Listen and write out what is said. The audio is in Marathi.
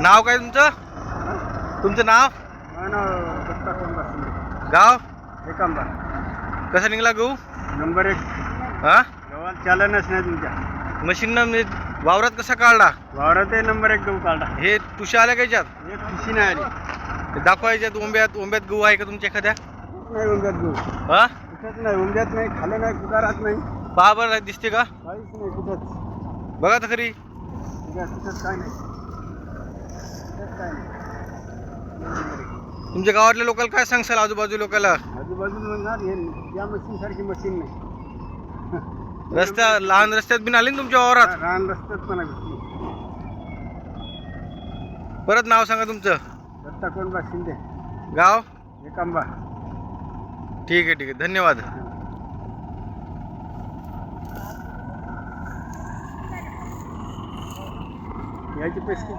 नाव काय तुमचं? तुमचं नाव? गाव? एकांबा. कसा निघाला गहू? नंबर एक. हा? गव्हाला चालनच नाही तुमच्या. मशीननं मी वावरात कसा काढला? वावरात नंबर एक गहू काढला. हे तुषा आल्या का याच्यात? एक खुशी नाही आली. हे दाखवा याच्यात ओंब्यात ओंब्यात गहू आहे का तुमच्या एखाद्या? नाही उंब्यात गहू. हा? कुठंच नाही उंब्यात नाही खालं नाही कुदारात नाही. पहा बरं दिसते का? काहीच नाही कुठंच. बघा तर खरी. काय नाही कुठंच काय नाही तुमच्या गावातल्या लोकांना काय सांगसाल आजूबाजू लोकांना म्हणणार हे या मशीन सारखी मशीन नाही. रस्त्या लहान रस्त्यात बिन आले ना तुमच्या वावरात? रान रस्त्यात पण आहे परत नाव सांगा तुमचं. दत्ता कोंबा शिंदे. गाव? एकांबा. ठीक आहे ठीक आहे. धन्यवाद. E aí depois que.